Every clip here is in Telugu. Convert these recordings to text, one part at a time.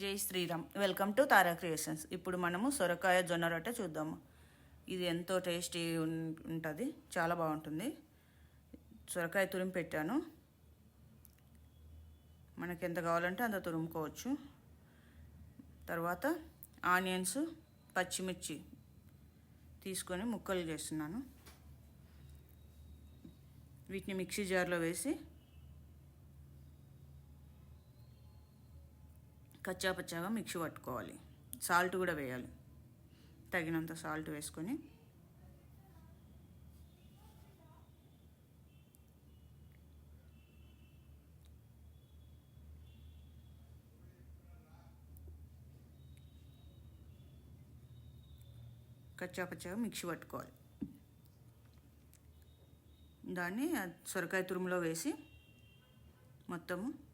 జై Shriram. Welcome to Tara creations ఇప్పుడు మనము సొరకాయ జొన్న రొట్టె చూద్దాము. ఇది ఎంతో టేస్టీ ఉంటుంది. చాలా బాగుంటుంది. సొరకాయ తురిమి పెట్టాను. మనకి ఎంత కావాలంటే అంత తురుముకోవచ్చు. తర్వాత ఆనియన్స్ పచ్చిమిర్చి తీసుకొని ముక్కలు చేస్తున్నాను. వీటిని మిక్సీ జార్లో వేసి కచ్చా పచ్చాగా మిక్సీ పట్టుకోవాలి. సాల్ట్ కూడా వేయాలి. తగినంత సాల్ట్ వేసుకొని. కచ్చా పచ్చాగా మిక్సీ పట్టుకోవాలి. దాన్ని సొరకాయ తురుములో వేసి మొత్తము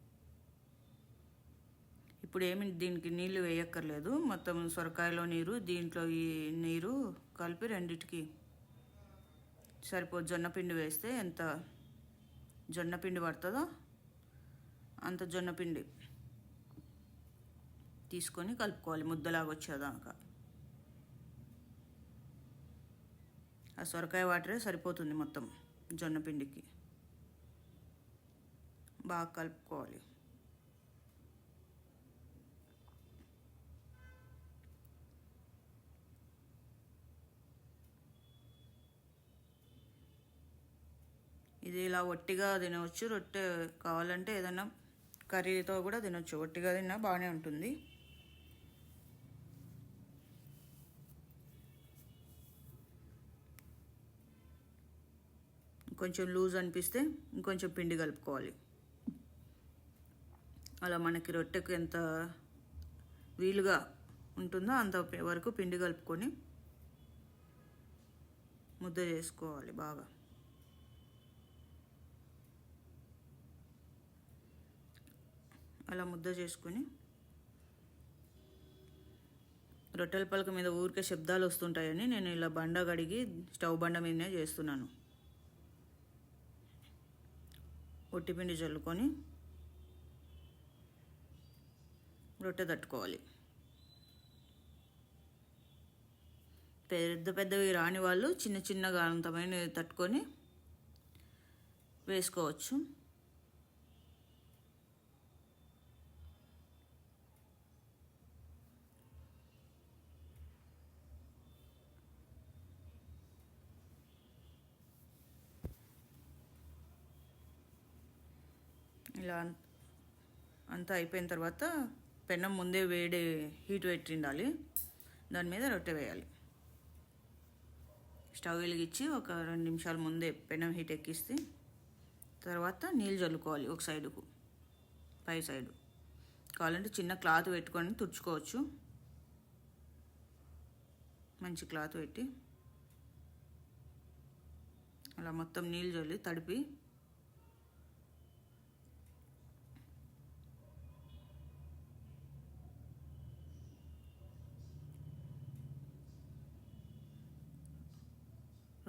ఇప్పుడు ఏమి దీనికి నీళ్ళు వేయక్కర్లేదు. మొత్తం సొరకాయలో నీరు దీంట్లో ఈ నీరు కలిపి రెండిటికి సరిపో జొన్నపిండి వేస్తే ఎంత జొన్నపిండి పడుతుందో అంత జొన్నపిండి తీసుకొని కలుపుకోవాలి ముద్దలాగా వచ్చేదాకా. ఆ సొరకాయ వాటరే సరిపోతుంది మొత్తం జొన్నపిండికి బాగా కలుపుకోవాలి. ఇది ఇలా ఒట్టిగా తినవచ్చు. రొట్టె కావాలంటే ఏదైనా కర్రీతో కూడా తినొచ్చు. ఒట్టిగా తిన్నా బాగానే ఉంటుంది. కొంచెం లూజ్ అనిపిస్తే ఇంకొంచెం పిండి కలుపుకోవాలి. అలా మనకి రొట్టెకు ఎంత వీలుగా ఉంటుందో అంత వరకు పిండి కలుపుకొని ముద్ద చేసుకోవాలి బాగా. అలా ముద్ద చేసుకొని రొట్టెల పలక మీద ఊరికే శబ్దాలు వస్తుంటాయని నేను ఇలా బండ కడిగి స్టవ్ బండ మీదనే చేస్తున్నాను. ఒట్టిపిండి చల్లుకొని రొట్టె తట్టుకోవాలి. పెద్ద పెద్దవి రాని వాళ్ళు చిన్న చిన్నగా అంతమైన తట్టుకొని వేసుకోవచ్చు. ఇలా అంతా అయిపోయిన తర్వాత పెన్నం ముందే వేడి హీట్ పెట్టి ఉండాలి దాని మీద రొట్టె వేయాలి. స్టవ్ వెలిగించి ఒక రెండు నిమిషాల ముందే పెన్నం హీట్ ఎక్కిస్తే తర్వాత నీళ్ళు చల్లుకోవాలి ఒక సైడుకు పై సైడు. కావాలంటే చిన్న క్లాత్ పెట్టుకొని తుడుచుకోవచ్చు. మంచి క్లాత్ పెట్టి అలా మొత్తం నీళ్ళు చల్లి తడిపి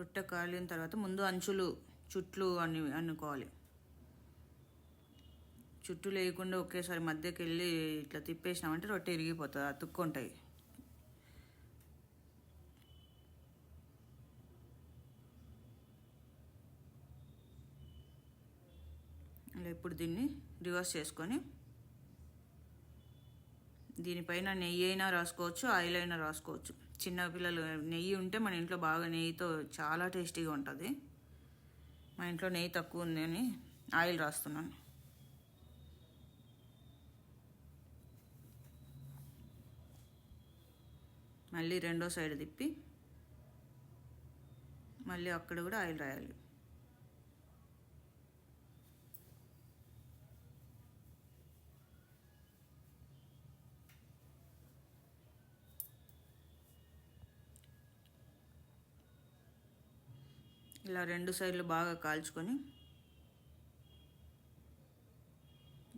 రొట్టె కాలిన తర్వాత ముందు అంచులు చుట్లు అని అనుకోవాలి చుట్టూ లేకుండా ఒకేసారి మధ్యకి వెళ్ళి ఇట్లా తిప్పేసినామంటే రొట్టె ఇరిగిపోతుంది అతుక్కుంటాయి ఇలా ఇప్పుడు దీన్ని రివర్స్ చేసుకొని దీనిపైన నెయ్యి అయినా రాసుకోవచ్చు ఆయిల్ అయినా రాసుకోవచ్చు. చిన్నపిల్లలు నెయ్యి ఉంటే మన ఇంట్లో బాగా నెయ్యితో చాలా టేస్టీగా ఉంటుంది. మా ఇంట్లో నెయ్యి తక్కువ ఉంది అని ఆయిల్ రాస్తున్నాను. మళ్ళీ రెండో సైడ్ తిప్పి మళ్ళీ అక్కడ కూడా ఆయిల్ రాయాలి. ఇలా రెండు సైడ్లు బాగా కాల్చుకొని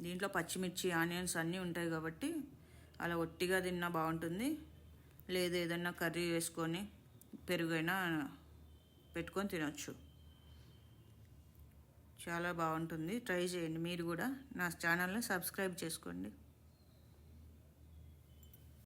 దీంట్లో పచ్చిమిర్చి ఆనియన్స్ అన్నీ ఉంటాయి కాబట్టి అలా ఒట్టిగా తిన్నా బాగుంటుంది. లేదు ఏదన్నా కర్రీ వేసుకొని పెరుగైనా పెట్టుకొని తినొచ్చు. చాలా బాగుంటుంది. ట్రై చేయండి మీరు కూడా. నా ఛానల్ని సబ్స్క్రైబ్ చేసుకోండి.